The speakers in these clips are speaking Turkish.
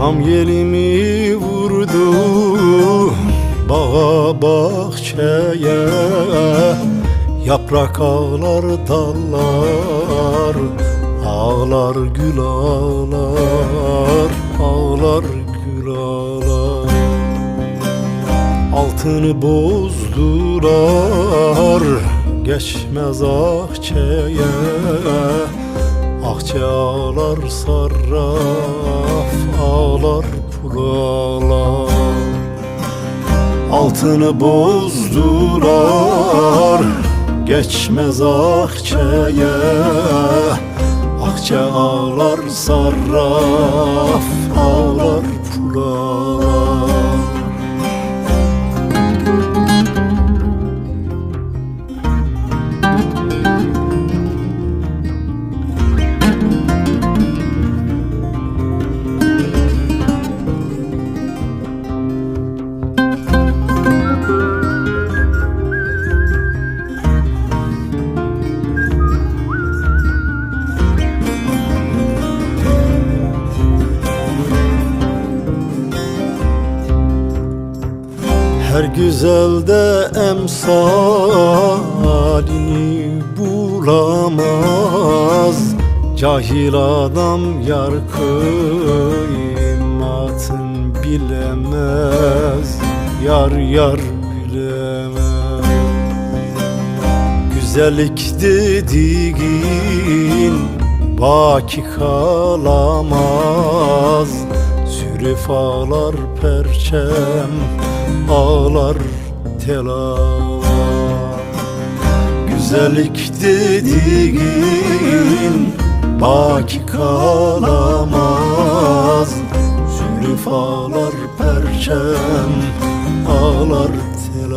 Sam yelimi vurdu bağa bahçeye. Yaprak ağlar dallar Ağlar gül ağlar Ağlar gül ağlar. Altını bozdular Geçmez akçeye Akçe ağlar sarraf Ağlar pul ağlar Altını bozdular Geçmez akçeye Akçe ağlar sarraf Ağlar pul emsalini bulamaz. Cahil adam yar kıymatın bilemez. Yar yar bilemez. Güzellik dediğin baki kalamaz. Sürüf ağlar perçem ağlar tel ağlar Güzellik dediğin baki kalamaz. Zülüf ağlar perçem ağlar tel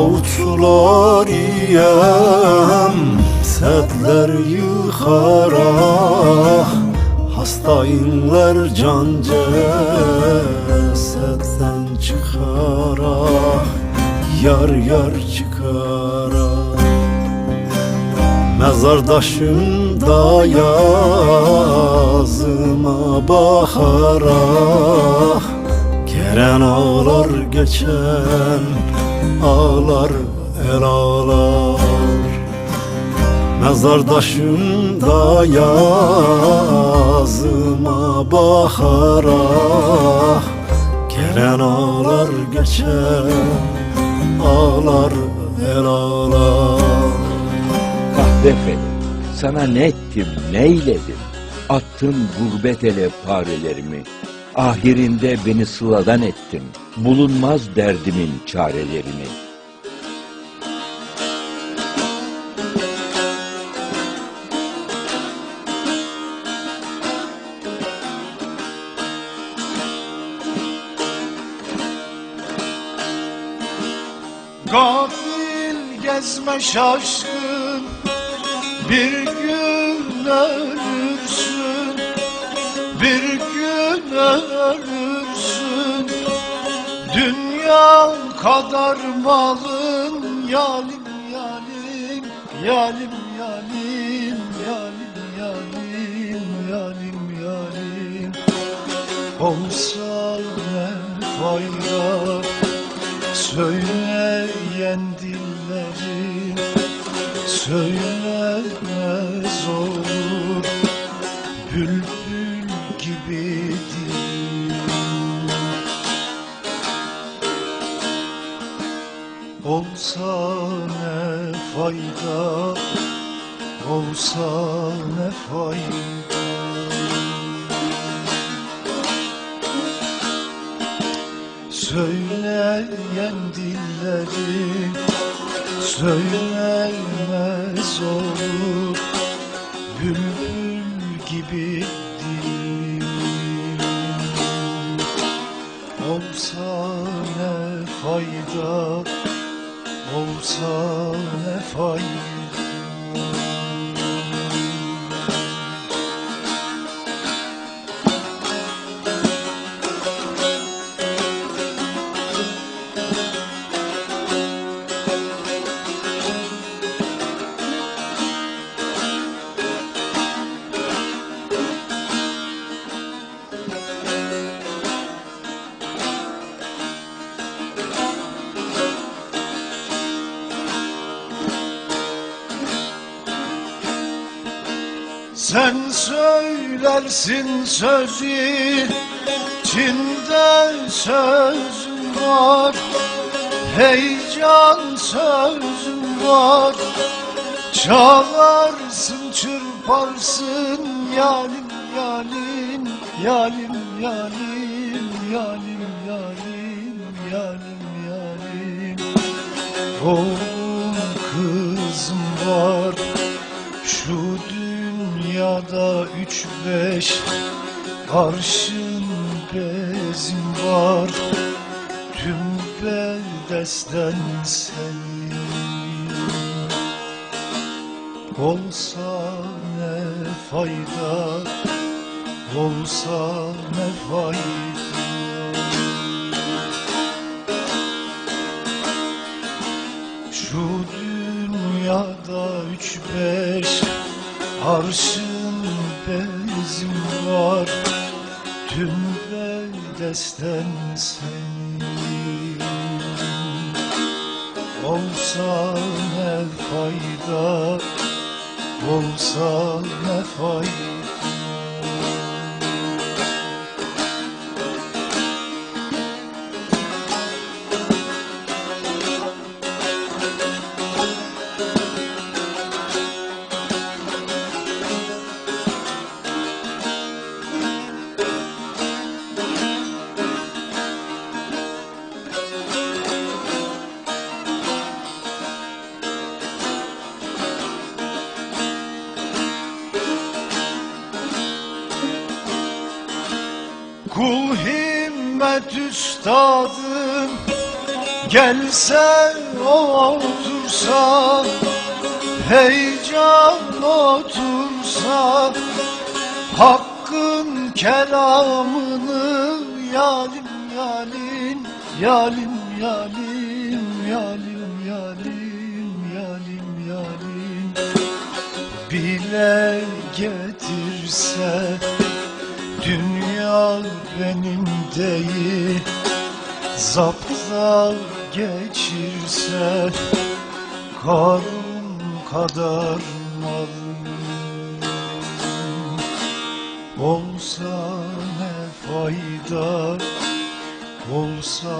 ağlar Davutlar iyem Sedler yıkarak Hastayınlar can cesetten çıkarak Yar yar çıkarak Mezardaşımda yazıma bakarak Gelen ağlar geçen ağlar el ağlar Mezardaşımda yazıma bakarak Gelen ağlar geçen ağlar el ağlar Kahvefeli, sana ne ettim, neyledim? Attın gurbet ele parelerimi. Ahirinde beni sıladan ettin. Bulunmaz derdimin çarelerini. Gafil gez gezme şaşkın Bir gün ölürsün Dünya kadar malın yalim yalim Yalim yalim yalim yalim yalim yalim. Olsa ne fayda Söyleyen dillerim. Söylemez olur Bülbül gibi dilim Olsa ne fayda Olsa ne fayda. Söyleyen dillerim Söylemez olur. Bülbül fayda Olsa ne fayda Sen söylersin sözü içinde sözüm var. Heyecan sözüm var. Çalarsın çırparsın yalim yalim Yalim yalim yalim yalim yalim yalim Oğlum kızım var şu dünyada üç beş Arşın bezim var. Tüm beldesten senin Olsa ne fayda Olsa ne fayda. Şu dünyada üç beş Arşın bezim var Tüm beldesten senin. Olsa ne fayda Olsa ne fayda himmet üstadım. Gelse otursa Heyecan otursa Hakkın kelamını Yalim yalim Yalim yalim Yalim yalim Yalim yalim. Bile getirse Dünya benim değil Zapta geçirse Karun kadar malım Olsa ne fayda Olsa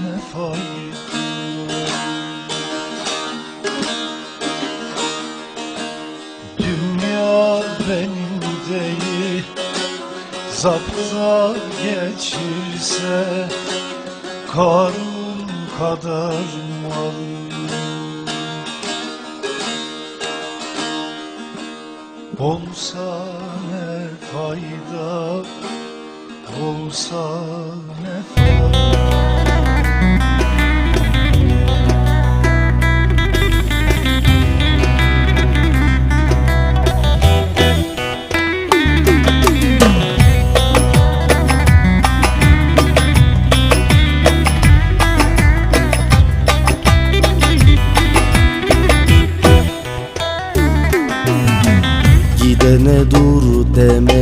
ne fayda Zapta geçirse Karun kadar malım Olsa ne fayda Olsa ne fayda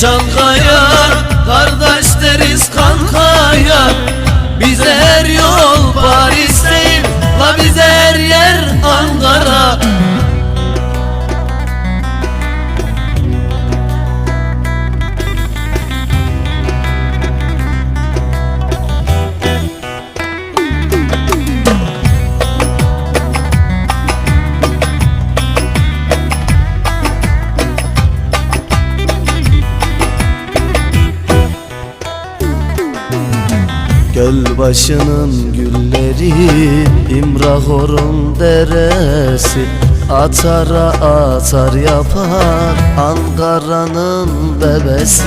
Çankaya başının gülleri İmrahor'un deresi. Atara atar yapar Ankara'nın bebesi.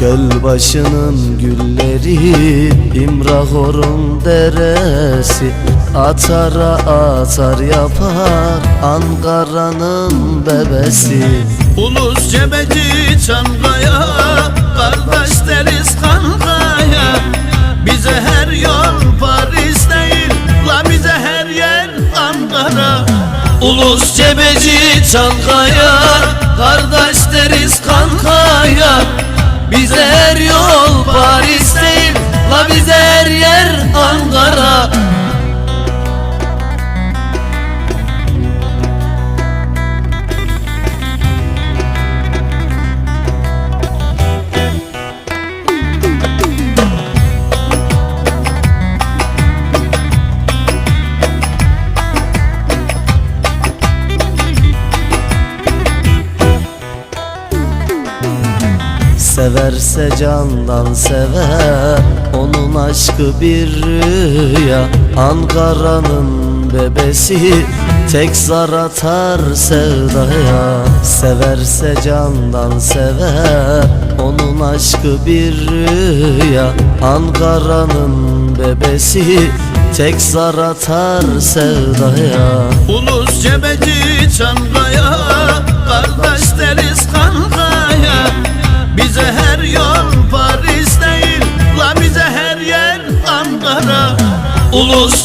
Göl başının gülleri İmrahor'un deresi. Atara atar yapar Ankara'nın bebesi. Ulus cebeci Çankaya Kardeş deriz kankaya Bize her yol Paris değil La bize her yer Ankara. Ulus cebeci Çankaya Kardeş deriz kankaya. Bize her yol Paris değil La bize her yer Ankara Severse candan sever. Onun aşkı bir rüya Ankara'nın bebesi. Tek zar atar sevdaya Severse candan sever. Onun aşkı bir rüya Ankara'nın bebesi. Tek zar atar sevdaya. Ulus cebeci Çankaya Kardeş deriz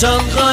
cebeci Çankaya